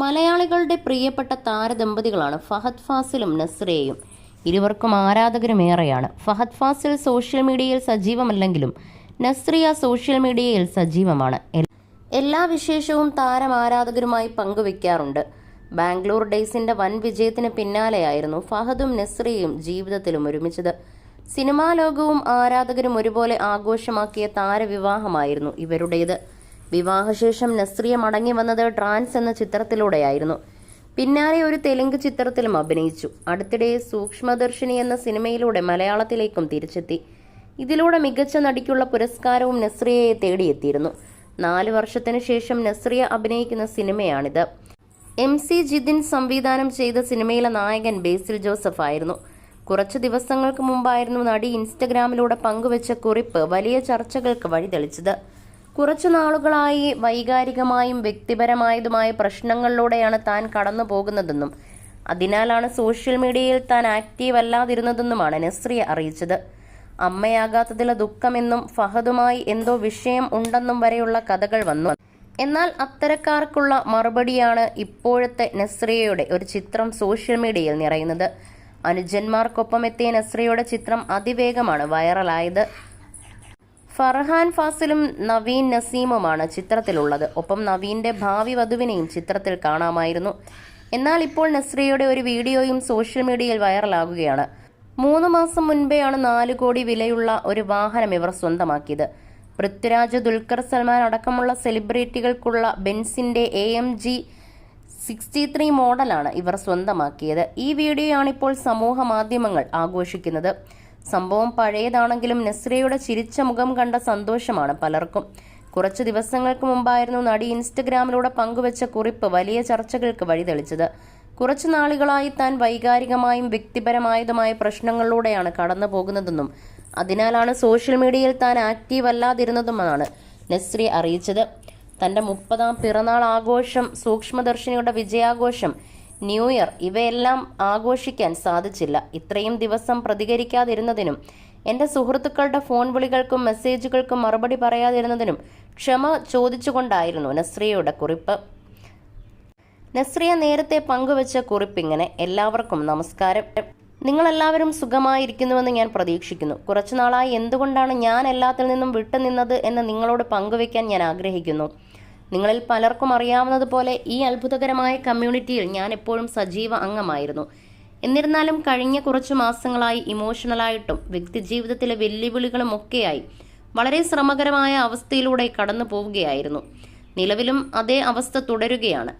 മലയാളികളുടെ പ്രിയപ്പെട്ട താരദമ്പതികളാണ് ഫഹദ് ഫാസിലും നസ്രിയയും. ഇരുവർക്കും ആരാധകരുമേറെയാണ്. ഫഹദ് ഫാസിൽ സോഷ്യൽ മീഡിയയിൽ സജീവമല്ലെങ്കിലും നസ്രിയ സോഷ്യൽ മീഡിയയിൽ സജീവമാണ്. എല്ലാ വിശേഷവും താരം ആരാധകരുമായി പങ്കുവെക്കാറുണ്ട്. ബാംഗ്ലൂർ ഡേയ്സിന്റെ വൻ വിജയത്തിന് പിന്നാലെയായിരുന്നു ഫഹദും നസ്രിയയും ജീവിതത്തിലും ഒരുമിച്ചത്. സിനിമാ ലോകവും ആരാധകരും ഒരുപോലെ ആഘോഷമാക്കിയ താരവിവാഹമായിരുന്നു ഇവരുടേത്. വിവാഹശേഷം നസ്രിയ മടങ്ങി വന്നത് ട്രാൻസ് എന്ന ചിത്രത്തിലൂടെയായിരുന്നു. പിന്നാലെ ഒരു തെലുങ്ക് ചിത്രത്തിലും അഭിനയിച്ചു. അടുത്തിടെ സൂക്ഷ്മദർശിനി എന്ന സിനിമയിലൂടെ മലയാളത്തിലേക്കും തിരിച്ചെത്തി. ഇതിലൂടെ മികച്ച നടിക്കുള്ള പുരസ്കാരവും നസ്രിയയെ തേടിയെത്തിയിരുന്നു. നാല് വർഷത്തിനു ശേഷം നസ്രിയ അഭിനയിക്കുന്ന സിനിമയാണിത്. എം സി ജിതിൻ സംവിധാനം ചെയ്ത സിനിമയിലെ നായകൻ ബേസിൽ ജോസഫ് ആയിരുന്നു. കുറച്ച് ദിവസങ്ങൾക്ക് മുമ്പായിരുന്നു നടി ഇൻസ്റ്റഗ്രാമിലൂടെ പങ്കുവച്ച കുറിപ്പ് വലിയ ചർച്ചകൾക്ക് വഴിതെളിച്ചത്. കുറച്ചു നാളുകളായി വൈകാരികമായും വ്യക്തിപരമായതുമായ പ്രശ്നങ്ങളിലൂടെയാണ് താൻ കടന്നു പോകുന്നതെന്നും അതിനാലാണ് സോഷ്യൽ മീഡിയയിൽ താൻ ആക്റ്റീവ് അല്ലാതിരുന്നതെന്നുമാണ് നസ്രിയ അറിയിച്ചത്. അമ്മയാകാത്തതിലെ ദുഃഖമെന്നും ഫഹദുമായി എന്തോ വിഷയം ഉണ്ടെന്നും വരെയുള്ള കഥകൾ വന്നു. എന്നാൽ അത്തരക്കാർക്കുള്ള മറുപടിയാണ് ഇപ്പോഴത്തെ നസ്രിയയുടെ ഒരു ചിത്രം സോഷ്യൽ മീഡിയയിൽ നിറയുന്നത്. അനുജന്മാർക്കൊപ്പം എത്തിയ നസ്രിയയുടെ ചിത്രം അതിവേഗമാണ് വൈറലായത്. ഫർഹാൻ ഫാസിലും നവീൻ നസീമുമാണ് ചിത്രത്തിലുള്ളത്. ഒപ്പം നവീന്റെ ഭാവി വധുവിനെയും ചിത്രത്തിൽ കാണാമായിരുന്നു. എന്നാൽ ഇപ്പോൾ നസ്രിയയുടെ ഒരു വീഡിയോയും സോഷ്യൽ മീഡിയയിൽ വൈറലാകുകയാണ്. മൂന്ന് മാസം മുൻപെയാണ് നാല് കോടി വിലയുള്ള ഒരു വാഹനം ഇവർ സ്വന്തമാക്കിയത്. പൃഥ്വിരാജ് ദുൽഖർ സൽമാൻ അടക്കമുള്ള സെലിബ്രിറ്റികൾക്കുള്ള ബെൻസിന്റെ A M G sixty three മോഡലാണ് ഇവർ സ്വന്തമാക്കിയത്. ഈ വീഡിയോയാണ് ഇപ്പോൾ സമൂഹ മാധ്യമങ്ങൾ ആഘോഷിക്കുന്നത്. സംഭവം പഴയതാണെങ്കിലും നസ്രിയയുടെ ചിരിച്ച മുഖം കണ്ട സന്തോഷമാണ് പലർക്കും. കുറച്ച് ദിവസങ്ങൾക്ക് മുമ്പായിരുന്നു നടി ഇൻസ്റ്റഗ്രാമിലൂടെ പങ്കുവച്ച കുറിപ്പ് വലിയ ചർച്ചകൾക്ക് വഴിതെളിച്ചത്. കുറച്ചു നാളുകളായി താൻ വൈകാരികമായും വ്യക്തിപരമായതുമായ പ്രശ്നങ്ങളിലൂടെയാണ് കടന്നു പോകുന്നതെന്നും അതിനാലാണ് സോഷ്യൽ മീഡിയയിൽ താൻ ആക്റ്റീവ് അല്ലാതിരുന്നതുമെന്നാണ് നസ്രി അറിയിച്ചത്. തന്റെ മുപ്പതാം പിറന്നാൾ ആഘോഷം സൂക്ഷ്മദർശിനിയുടെ വിജയാഘോഷം ന്യൂ ഇയർ ഇവയെല്ലാം ആഘോഷിക്കാൻ സാധിച്ചില്ല. ഇത്രയും ദിവസം പ്രതികരിക്കാതിരുന്നതിനും എന്റെ സുഹൃത്തുക്കളുടെ ഫോൺ വിളികൾക്കും മെസ്സേജുകൾക്കും മറുപടി പറയാതിരുന്നതിനും ക്ഷമ ചോദിച്ചുകൊണ്ടായിരുന്നു നസ്രിയയുടെ കുറിപ്പ്. നസ്രിയ നേരത്തെ പങ്കുവച്ച കുറിപ്പിങ്ങനെ എല്ലാവർക്കും നമസ്കാരം. നിങ്ങളെല്ലാവരും സുഖമായിരിക്കുന്നുവെന്ന് ഞാൻ പ്രതീക്ഷിക്കുന്നു. കുറച്ചുനാളായി എന്തുകൊണ്ടാണ് ഞാൻ എല്ലാത്തിൽ നിന്നും വിട്ടുനിന്നത് എന്ന് നിങ്ങളോട് പങ്കുവയ്ക്കാൻ ഞാൻ ആഗ്രഹിക്കുന്നു? നിങ്ങളിൽ പലർക്കും അറിയാവുന്നതുപോലെ ഈ അത്ഭുതകരമായ കമ്മ്യൂണിറ്റിയിൽ ഞാൻ എപ്പോഴും സജീവ അംഗമായിരുന്നു. എന്നിരുന്നാലും കഴിഞ്ഞ കുറച്ച് മാസങ്ങളായി ഇമോഷണലായിട്ടും വ്യക്തിജീവിതത്തിലെ വെല്ലുവിളികളും ഒക്കെയായി വളരെ ശ്രമകരമായ അവസ്ഥയിലൂടെ കടന്നു പോവുകയായിരുന്നു നിലവിലും അതേ അവസ്ഥ തുടരുകയാണ്.